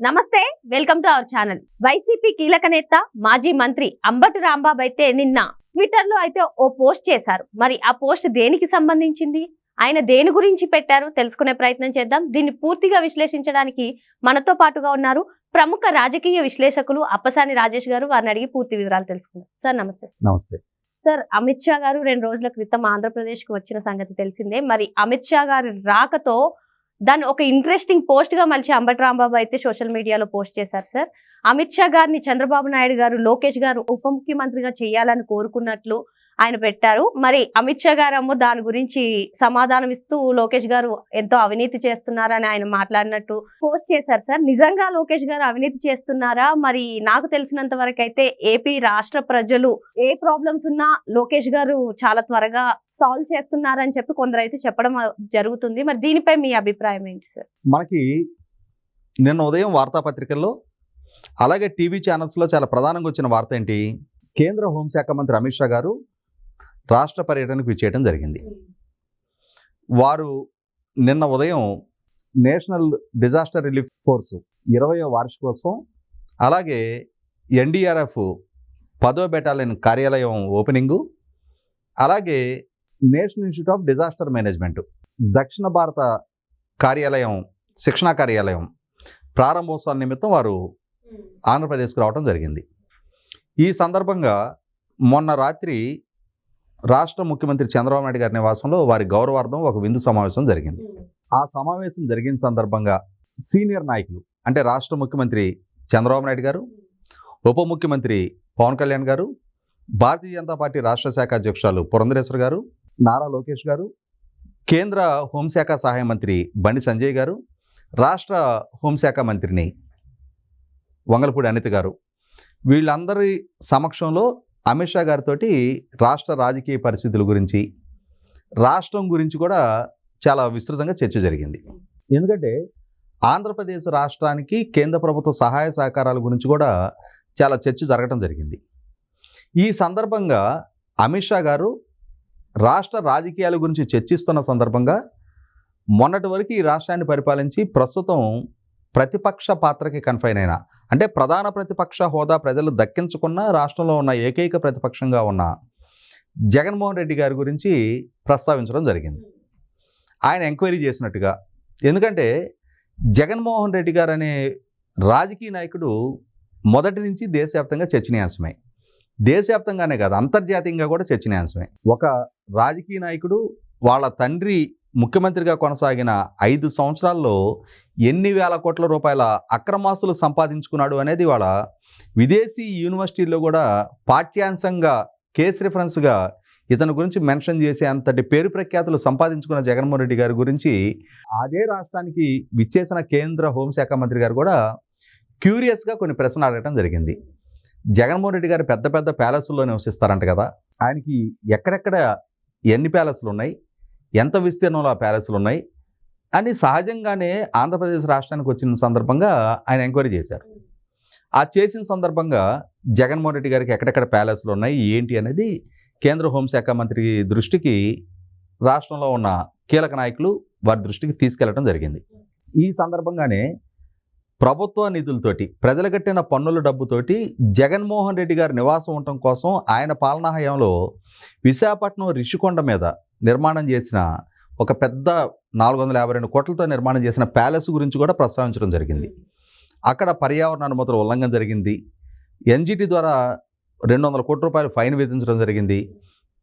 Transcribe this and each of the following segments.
నమస్తే welcome to our channel. YCP కీలక నేత మాజీ మంత్రి అంబటి రాంబాబు అయితే నిన్న ట్విట్టర్లో అయితే ఓ పోస్ట్ చేశారు. మరి ఆ పోస్ట్ దేనికి సంబంధించింది? ఆయన దేని గురించి పెట్టారు? తెలుసుకునే ప్రయత్నం చేద్దాం. దీన్ని పూర్తిగా విశ్లేషించడానికి మనతో పాటుగా ఉన్నారు ప్రముఖ రాజకీయ విశ్లేషకులు అప్పసాని రాజేష్ గారు. వారిని అడిగి పూర్తి వివరాలు తెలుసుకుందాం. సార్ నమస్తే. నమస్తే. సార్ అమిత్ షా గారు రెండు రోజుల క్రితం ఆంధ్రప్రదేశ్కు వచ్చిన సంగతి తెలిసిందే. మరి అమిత్ షా గారి రాకతో దాన్ని ఒక ఇంట్రెస్టింగ్ పోస్ట్గా మలిచి అంబటి రాంబాబు అయితే సోషల్ మీడియాలో పోస్ట్ చేశారు సార్ అమిత్ షా గారిని చంద్రబాబు నాయుడు గారు లోకేష్ గారు ఉప ముఖ్యమంత్రిగా చేయాలని కోరుకున్నట్లు ఆయన పెట్టారు. మరి అమిత్ షా గారేమో దాని గురించి సమాధానం ఇస్తూ లోకేష్ గారు ఎంతో అవినీతి చేస్తున్నారని ఆయన మాట్లాడినట్టు పోస్ట్ చేశారు సార్. నిజంగా లోకేష్ గారు అవినీతి చేస్తున్నారా? మరి నాకు తెలిసినంత వరకు అయితే ఏపీ రాష్ట్ర ప్రజలు ఏ ప్రాబ్లమ్స్ ఉన్నా లోకేష్ గారు చాలా త్వరగా సాల్వ్ చేస్తున్నారని చెప్పి కొందరు అయితే చెప్పడం జరుగుతుంది. మరి దీనిపై మీ అభిప్రాయం ఏంటి సార్? మనకి నిన్న ఉదయం వార్తాపత్రికల్లో అలాగే టీవీ ఛానల్స్లో చాలా ప్రధానంగా వచ్చిన వార్త ఏంటి? కేంద్ర హోంశాఖ మంత్రి అమిత్ షా గారు రాష్ట్ర పర్యటనకు విచ్చేయడం జరిగింది. వారు నిన్న ఉదయం నేషనల్ డిజాస్టర్ రిలీఫ్ ఫోర్స్ ఇరవయో వార్షికోత్సవం అలాగే ఎన్డీఆర్ఎఫ్ పదో బెటాలియన్ కార్యాలయం ఓపెనింగు అలాగే National Institute of Disaster Management దక్షిణ భారత కార్యాలయం శిక్షణా కార్యాలయం ప్రారంభోత్సవం నిమిత్తం వారు ఆంధ్రప్రదేశ్కి రావడం జరిగింది. ఈ సందర్భంగా మొన్న రాత్రి రాష్ట్ర ముఖ్యమంత్రి చంద్రబాబు నాయుడు గారి నివాసంలో వారి గౌరవార్థం ఒక విందు సమావేశం జరిగింది. ఆ సమావేశం జరిగిన సందర్భంగా సీనియర్ నాయకులు అంటే రాష్ట్ర ముఖ్యమంత్రి చంద్రబాబు నాయుడు గారు ఉప ముఖ్యమంత్రి పవన్ కళ్యాణ్ గారు భారతీయ జనతా పార్టీ రాష్ట్ర శాఖ అధ్యక్షురాలు పురంధరేశ్వర్ గారు నారా లోకేష్ గారు కేంద్ర హోంశాఖ సహాయ మంత్రి బండి సంజయ్ గారు రాష్ట్ర హోంశాఖ మంత్రిని వంగలపూడి అనిత గారు. వీళ్ళందరి సమక్షంలో అమిత్ షా గారితో రాష్ట్ర రాజకీయ పరిస్థితుల గురించి రాష్ట్రం గురించి కూడా చాలా విస్తృతంగా చర్చ జరిగింది. ఎందుకంటే ఆంధ్రప్రదేశ్ రాష్ట్రానికి కేంద్ర ప్రభుత్వ సహాయ సహకారాల గురించి కూడా చాలా చర్చ జరగడం జరిగింది. ఈ సందర్భంగా అమిత్ షా గారు రాష్ట్ర రాజకీయాల గురించి చర్చిస్తున్న సందర్భంగా మొన్నటి వరకు ఈ రాష్ట్రాన్ని పరిపాలించి ప్రస్తుతం ప్రతిపక్ష పాత్రకి కన్ఫైన్ అయిన అంటే ప్రధాన ప్రతిపక్ష హోదా ప్రజలు దక్కించుకున్న రాష్ట్రంలో ఉన్న ఏకైక ప్రతిపక్షంగా ఉన్న జగన్మోహన్ రెడ్డి గారి గురించి ప్రస్తావించడం జరిగింది. ఆయన ఎంక్వైరీ చేసినట్టుగా. ఎందుకంటే జగన్మోహన్ రెడ్డి గారు అనే రాజకీయ నాయకుడు మొదటి నుంచి దేశవ్యాప్తంగా చర్చనీయాంశమే. దేశవ్యాప్తంగానే కాదు అంతర్జాతీయంగా కూడా చర్చనీయాంశమే. ఒక రాజకీయ నాయకుడు వాళ్ళ తండ్రి ముఖ్యమంత్రిగా కొనసాగిన ఐదు సంవత్సరాల్లో ఎన్ని వేల కోట్ల రూపాయల అక్రమాసులు సంపాదించుకున్నాడు అనేది వాళ్ళ విదేశీ యూనివర్సిటీల్లో కూడా పాఠ్యాంశంగా కేస్ రిఫరెన్స్గా ఇతని గురించి మెన్షన్ చేసే అంతటి పేరు ప్రఖ్యాతులు సంపాదించుకున్న జగన్మోహన్ రెడ్డి గారి గురించి అదే రాష్ట్రానికి విచ్చేసిన కేంద్ర హోంశాఖ మంత్రి గారు కూడా క్యూరియస్గా కొన్ని ప్రశ్నలు అడగడం జరిగింది. జగన్మోహన్ రెడ్డి గారు పెద్ద పెద్ద ప్యాలెస్ల్లో నివసిస్తారంట కదా ఆయనకి ఎక్కడెక్కడ ఎన్ని ప్యాలెస్లు ఉన్నాయి? ఎంత విస్తీర్ణంలో ఆ ప్యాలెస్లు ఉన్నాయి అని సహజంగానే ఆంధ్రప్రదేశ్ రాష్ట్రానికి వచ్చిన సందర్భంగా ఆయన ఎంక్వైరీ చేశారు. ఆ చేసిన సందర్భంగా జగన్మోహన్ రెడ్డి గారికి ఎక్కడెక్కడ ప్యాలెస్లు ఉన్నాయి ఏంటి అనేది కేంద్ర హోంశాఖ మంత్రి దృష్టికి రాష్ట్రంలో ఉన్న కీలక నాయకులు వారి దృష్టికి తీసుకెళ్ళడం జరిగింది. ఈ సందర్భంగానే ప్రభుత్వ నిధులతోటి ప్రజలు కట్టిన పన్నుల డబ్బుతోటి జగన్మోహన్ రెడ్డి గారి నివాసం ఉండటం కోసం ఆయన పాలనా హయాంలో విశాఖపట్నం రిషికొండ మీద నిర్మాణం చేసిన ఒక పెద్ద నాలుగు వందల యాభై రెండు కోట్లతో నిర్మాణం చేసిన ప్యాలెస్ గురించి కూడా ప్రస్తావించడం జరిగింది. అక్కడ పర్యావరణ అనుమతుల ఉల్లంఘన జరిగింది. ఎన్జిటి ద్వారా రెండు వందల కోట్ల రూపాయలు ఫైన్ విధించడం జరిగింది.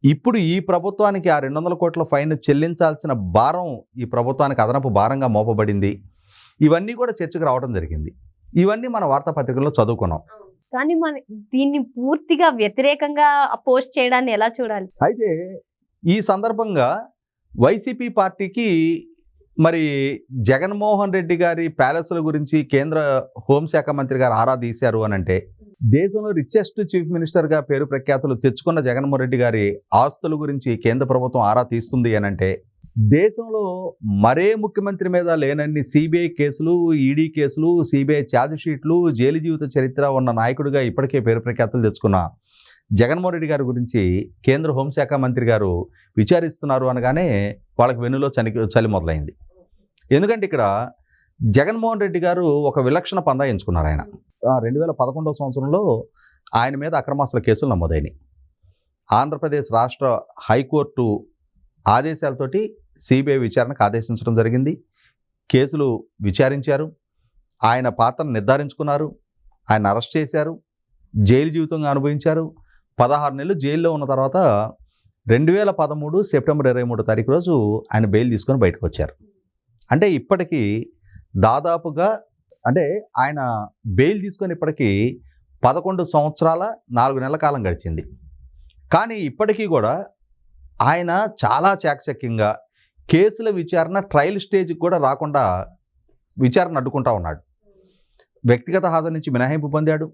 ఇప్పుడు ఈ ప్రభుత్వానికి ఆ రెండు వందల కోట్ల ఫైన్ చెల్లించాల్సిన భారం ఈ ప్రభుత్వానికి అదనపు భారంగా మోపబడింది. ఇవన్నీ కూడా చర్చకు రావడం జరిగింది. ఇవన్నీ మన వార్తాపత్రికల్లో చదువుకున్నాం. కానీ మన దీన్ని పూర్తిగా వ్యతిరేకంగా పోస్ట్ చేయడాన్ని ఎలా చూడాలి? అయితే ఈ సందర్భంగా వైసీపీ పార్టీకి మరి జగన్మోహన్ రెడ్డి గారి ప్యాలెస్ల గురించి కేంద్ర హోంశాఖ మంత్రి గారు ఆరా తీశారు అని అంటే దేశంలో రిచెస్ట్ చీఫ్ మినిస్టర్గా పేరు ప్రఖ్యాతులు తెచ్చుకున్న జగన్మోహన్ రెడ్డి గారి ఆస్తుల గురించి కేంద్ర ప్రభుత్వం ఆరా తీస్తుంది అని అంటే దేశంలో మరే ముఖ్యమంత్రి మీద లేనన్ని సిబిఐ కేసులు ఈడీ కేసులు సిబిఐ ఛార్జ్ షీట్లు జైలు జీవిత చరిత్ర ఉన్న నాయకుడిగా ఇప్పటికే పేరు ప్రఖ్యాతులు తెచ్చుకున్న జగన్మోహన్ రెడ్డి గారి గురించి కేంద్ర హోంశాఖ మంత్రి గారు విచారిస్తున్నారు అనగానే వాళ్ళకి వెన్నులో చని చలి మొదలైంది. ఎందుకంటే ఇక్కడ జగన్మోహన్ రెడ్డి గారు ఒక విలక్షణ పందా ఎంచుకున్నారు ఆయన. రెండు వేల పదకొండవ సంవత్సరంలో ఆయన మీద అక్రమాస్తుల కేసులు నమోదైనాయి. ఆంధ్రప్రదేశ్ రాష్ట్ర హైకోర్టు ఆదేశాలతోటి సిబిఐ విచారణకు ఆదేశించడం జరిగింది. కేసులు విచారించారు. ఆయన పాత్రను నిర్ధారించుకున్నారు. ఆయన అరెస్ట్ చేశారు. జైలు జీవితంగా అనుభవించారు. పదహారు నెలలు జైల్లో ఉన్న తర్వాత రెండు వేల పదమూడు సెప్టెంబర్ ఇరవై మూడో తారీఖు రోజు ఆయన బెయిల్ తీసుకొని బయటకు వచ్చారు. అంటే ఇప్పటికీ దాదాపుగా అంటే ఆయన బెయిల్ తీసుకొని ఇప్పటికీ పదకొండు సంవత్సరాల నాలుగు నెలల కాలం గడిచింది. కానీ ఇప్పటికీ కూడా ఆయన చాలా చాకచక్యంగా కేసుల విచారణ ట్రయల్ స్టేజ్కి కూడా రాకుండా విచారణ అడ్డుకుంటా ఉన్నాడు. వ్యక్తిగత హాజరు నుంచి మినహాయింపు పొందాడు.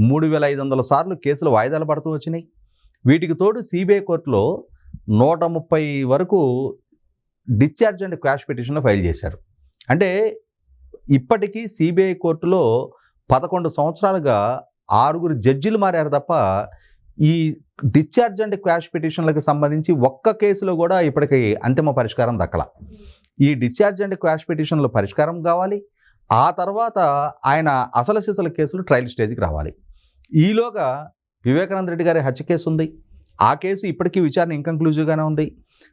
మూడు వేల ఐదు వందల సార్లు కేసులు వాయిదాలు పడుతూ వచ్చినాయి. వీటికి తోడు సిబిఐ కోర్టులో నూట ముప్పై వరకు డిశ్చార్జ్ అండ్ క్వాష్ పిటిషన్లో ఫైల్ చేశారు. అంటే ఇప్పటికీ సిబిఐ కోర్టులో పదకొండు సంవత్సరాలుగా ఆరుగురు జడ్జిలు మారారు తప్ప ఈ డిశ్చార్జ్ అండ్ క్వాష్ పిటిషన్లకు సంబంధించి ఒక్క కేసులో కూడా ఇప్పటికి అంతిమ పరిష్కారం దక్కల. ఈ డిశ్చార్జ్ అండ్ క్వాష్ పిటిషన్లు పరిష్కారం కావాలి. ఆ తర్వాత ఆయన అసలు సిసల కేసులు ట్రయల్ స్టేజ్కి రావాలి. ఈలోగా వివేకానంద రెడ్డి గారి హత్య కేసు ఉంది. ఆ కేసు ఇప్పటికీ విచారణ ఇంకన్క్లూజివ్గానే ఉంది.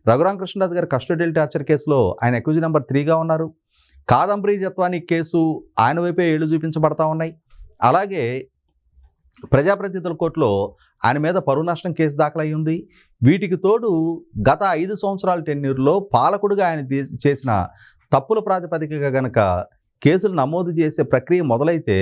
రఘురామ కృష్ణరాజు గారి కస్టడియల్ టార్చర్ కేసులో ఆయన అక్యూజ్ నెంబర్ త్రీగా ఉన్నారు. కాదంబరీ తత్వానికి కేసు ఆయన వైపే ఏళ్ళు చూపించబడతా ఉన్నాయి. అలాగే ప్రజాప్రతినిధుల కోర్టులో ఆయన మీద పరువు నష్టం కేసు దాఖలై ఉంది. వీటికి తోడు గత ఐదు సంవత్సరాల టెన్యూర్లో పాలకుడుగా ఆయన చేసిన తప్పుల ప్రాతిపదికగా గనక కేసులు నమోదు చేసే ప్రక్రియ మొదలైతే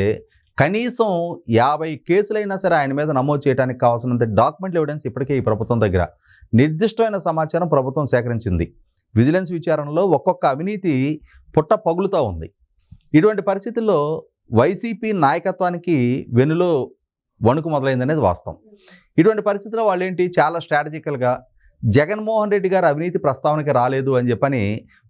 కనీసం యాభై కేసులైనా సరే ఆయన మీద నమోదు చేయడానికి కావాల్సినంత డాక్యుమెంట్ ఎవిడెన్స్ ఇప్పటికే ఈ ప్రభుత్వం దగ్గర. నిర్దిష్టమైన సమాచారం ప్రభుత్వం సేకరించింది. విజిలెన్స్ విచారణలో ఒక్కొక్క అవినీతి పుట్ట పగులుతూ ఉంది. ఇటువంటి పరిస్థితుల్లో వైసీపీ నాయకత్వానికి వెనులో వణుకు మొదలైందనేది వాస్తవం. ఇటువంటి పరిస్థితుల్లో వాళ్ళు ఏంటి చాలా స్ట్రాటజికల్గా జగన్మోహన్ రెడ్డి గారు అవినీతి ప్రస్తావనకి రాలేదు అని చెప్పని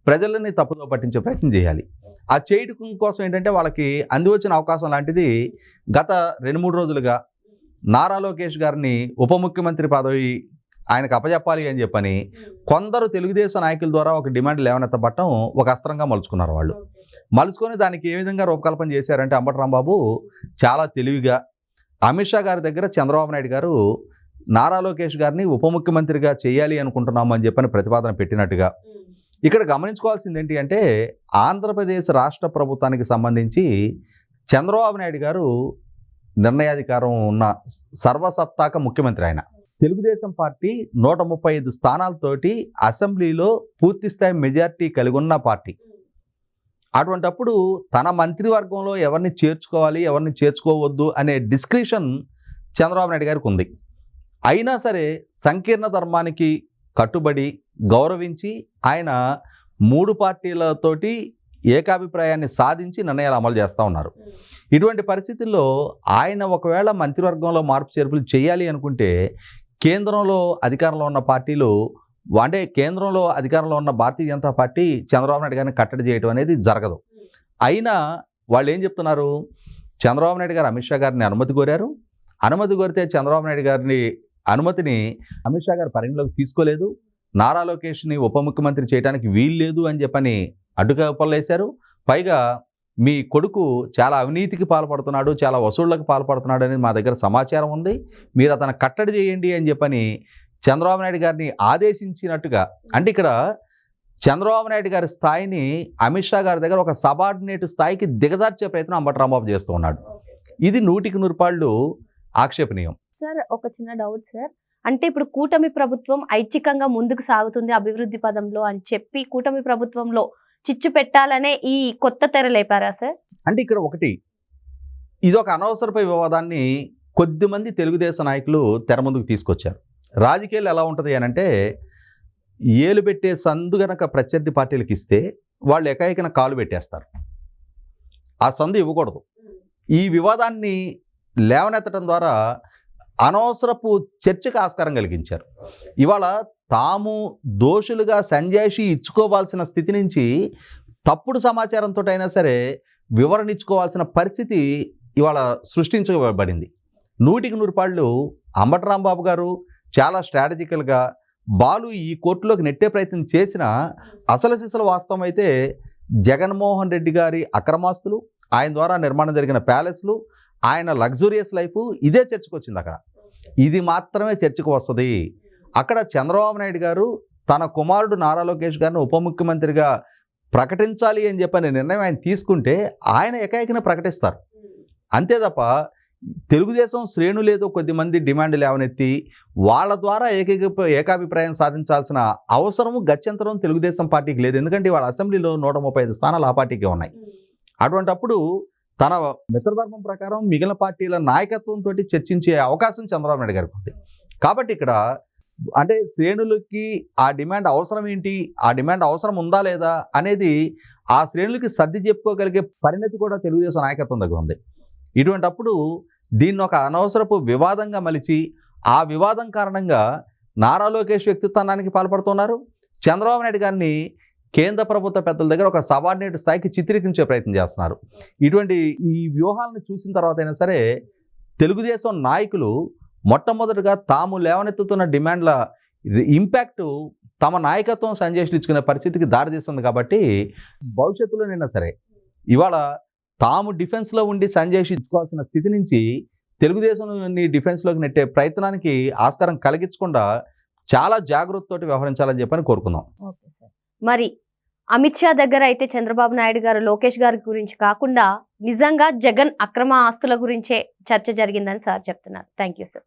ప్రజలని తప్పుదో పట్టించే ప్రయత్నం చేయాలి. ఆ చేయటం కోసం ఏంటంటే వాళ్ళకి అందివచ్చిన అవకాశం లాంటిది గత రెండు మూడు రోజులుగా నారా లోకేష్ గారిని ఉప ముఖ్యమంత్రి పదవి ఆయనకు అప్పజెప్పాలి అని చెప్పని కొందరు తెలుగుదేశం నాయకుల ద్వారా ఒక డిమాండ్ లేవనెత్తబట్టం ఒక అస్త్రంగా మలుచుకున్నారు వాళ్ళు. మలుచుకొని దానికి ఏ విధంగా రూపకల్పన చేశారంటే అంబటి రాంబాబు చాలా తెలివిగా అమిత్ షా గారి దగ్గర చంద్రబాబు నాయుడు గారు నారా లోకేష్ గారిని ఉప ముఖ్యమంత్రిగా చేయాలి అనుకుంటున్నాము అని చెప్పని ప్రతిపాదన పెట్టినట్టుగా. ఇక్కడ గమనించుకోవాల్సింది ఏంటి అంటే ఆంధ్రప్రదేశ్ రాష్ట్ర ప్రభుత్వానికి సంబంధించి చంద్రబాబు నాయుడు గారు నిర్ణయాధికారం ఉన్న సర్వసత్తాక ముఖ్యమంత్రి ఆయన. తెలుగుదేశం పార్టీ నూట ముప్పై ఐదు స్థానాలతోటి అసెంబ్లీలో పూర్తిస్థాయి మెజార్టీ కలిగి ఉన్న పార్టీ. అటువంటప్పుడు తన మంత్రివర్గంలో ఎవరిని చేర్చుకోవాలి ఎవరిని చేర్చుకోవద్దు అనే డిస్క్రిషన్ చంద్రబాబు నాయుడు గారికి ఉంది. అయినా సరే సంకీర్ణ ధర్మానికి కట్టుబడి గౌరవించి ఆయన మూడు పార్టీలతోటి ఏకాభిప్రాయాన్ని సాధించి నిర్ణయాలు అమలు చేస్తూ ఉన్నారు. ఇటువంటి పరిస్థితుల్లో ఆయన ఒకవేళ మంత్రివర్గంలో మార్పు చేర్పులు చేయాలి అనుకుంటే కేంద్రంలో అధికారంలో ఉన్న పార్టీలు అంటే కేంద్రంలో అధికారంలో ఉన్న భారతీయ జనతా పార్టీ చంద్రబాబు నాయుడు గారిని కట్టడి చేయడం అనేది జరగదు. అయినా వాళ్ళు ఏం చెప్తున్నారు? చంద్రబాబు నాయుడు గారు అమిత్ షా గారిని అనుమతి కోరారు. అనుమతి కోరితే చంద్రబాబు నాయుడు గారిని అనుమతిని అమిత్ షా గారు పరిగణలోకి తీసుకోలేదు. నారా లోకేష్ని ఉప ముఖ్యమంత్రి చేయడానికి వీలు లేదు అని చెప్పని అడ్డుగా పల్లేశారు పైగా మీ కొడుకు చాలా అవినీతికి పాల్పడుతున్నాడు చాలా వసూళ్ళకు పాల్పడుతున్నాడు అనేది మా దగ్గర సమాచారం ఉంది. మీరు అతను కట్టడి చేయండి అని చెప్పని చంద్రబాబు నాయుడు గారిని ఆదేశించినట్టుగా అంటే ఇక్కడ చంద్రబాబు నాయుడు గారి స్థాయిని అమిత్ షా గారి దగ్గర ఒక సబార్డినేట్ స్థాయికి దిగజార్చే ప్రయత్నం అంబటి రాంబాబు చేస్తూ ఉన్నాడు. ఇది నూటికి నూరుపాళ్ళు ఆక్షేపణీయం. సార్ ఒక చిన్న డౌట్ సార్. అంటే ఇప్పుడు కూటమి ప్రభుత్వం ఐచ్ఛికంగా ముందుకు సాగుతుంది అభివృద్ధి పదంలో అని చెప్పి కూటమి ప్రభుత్వంలో చిచ్చు పెట్టాలనే ఈ కొత్త తెర లేపారా సార్? అంటే ఇక్కడ ఒకటి ఇది ఒక అనవసరపై వివాదాన్ని కొద్దిమంది తెలుగుదేశం నాయకులు తెర ముందుకు తీసుకొచ్చారు. రాజకీయాలు ఎలా ఉంటుంది అని అంటే ఏలు పెట్టే సందు గనక ప్రత్యర్థి పార్టీలకు ఇస్తే వాళ్ళు ఏకైకన కాలు పెట్టేస్తారు. ఆ సందు ఇవ్వకూడదు. ఈ వివాదాన్ని లేవనెత్తడం ద్వారా అనవసరపు చర్చకు ఆస్కారం కలిగించారు. ఇవాళ తాము దోషులుగా సంజాయిషి ఇచ్చుకోవాల్సిన స్థితి నుంచి తప్పుడు సమాచారంతో అయినా సరే వివరణ ఇచ్చుకోవాల్సిన పరిస్థితి ఇవాళ సృష్టించబడింది. నూటికి నూరు పాళ్ళు అంబటి రాంబాబు గారు చాలా స్ట్రాటజికల్గా బాలు ఈ కోర్టులోకి నెట్టే ప్రయత్నం చేసిన అసలు సిసలు వాస్తవం అయితే జగన్మోహన్ రెడ్డి గారి అక్రమాస్తులు ఆయన ద్వారా నిర్మాణం జరిగిన ప్యాలెస్లు ఆయన లగ్జూరియస్ లైఫ్ ఇదే చర్చకు వచ్చింది అక్కడ. ఇది మాత్రమే చర్చకు వస్తుంది. అక్కడ చంద్రబాబు నాయుడు గారు తన కుమారుడు నారా లోకేష్ గారిని ఉప ముఖ్యమంత్రిగా ప్రకటించాలి అని చెప్పని నిర్ణయం ఆయన తీసుకుంటే ఆయన ఏకైకన ప్రకటిస్తారు. అంతే తప్ప తెలుగుదేశం శ్రేణులు ఏదో కొద్దిమంది డిమాండ్ లేవనెత్తి వాళ్ళ ద్వారా ఏకైక ఏకాభిప్రాయం సాధించాల్సిన అవసరము గత్యంతరం తెలుగుదేశం పార్టీకి లేదు. ఎందుకంటే వాళ్ళ అసెంబ్లీలో నూట ముప్పై ఐదు స్థానాలు ఆ పార్టీకే ఉన్నాయి. అటువంటప్పుడు తన మిత్రధర్మం ప్రకారం మిగిలిన పార్టీల నాయకత్వంతో చర్చించే అవకాశం చంద్రబాబు నాయుడు గారికి ఉంది. కాబట్టి ఇక్కడ అంటే శ్రేణులకి ఆ డిమాండ్ అవసరం ఏంటి? ఆ డిమాండ్ అవసరం ఉందా లేదా? అనేది ఆ శ్రేణులకి సర్ది చెప్పుకోగలిగే పరిణతి కూడా తెలుగుదేశం నాయకత్వం దగ్గర ఉంది. ఇటువంటప్పుడు దీన్ని ఒక అనవసరపు వివాదంగా మలిచి ఆ వివాదం కారణంగా నారా లోకేష్ వ్యక్తిత్వానికి పాల్పడుతున్నారు. చంద్రబాబు నాయుడు గారిని కేంద్ర ప్రభుత్వ పెద్దల దగ్గర ఒక సబార్డినేట్ స్థాయికి చిత్రీకరించే ప్రయత్నం చేస్తున్నారు. ఇటువంటి ఈ వ్యూహాలను చూసిన తర్వాత అయినా సరే తెలుగుదేశం నాయకులు మొట్టమొదటిగా తాము లేవనెత్తుతున్న డిమాండ్ల ఇంపాక్ట్ తమ నాయకత్వం సంజేషించుకునే పరిస్థితికి దారితీస్తుంది కాబట్టి భవిష్యత్తులో నిన్న సరే ఇవాళ తాము డిఫెన్స్లో ఉండి సంజేషించుకోవాల్సిన స్థితి నుంచి తెలుగుదేశం డిఫెన్స్లోకి నెట్టే ప్రయత్నానికి ఆస్కారం కలిగించకుండా చాలా జాగ్రత్తతోటి వ్యవహరించాలని చెప్పని కోరుకుందాం. మరి అమిత్ షా దగ్గర అయితే చంద్రబాబు నాయుడు గారు లోకేష్ గారి గురించి కాకుండా నిజంగా జగన్ అక్రమ ఆస్తుల గురించే చర్చ జరిగిందని సార్ చెప్తున్నారు. Thank you sir.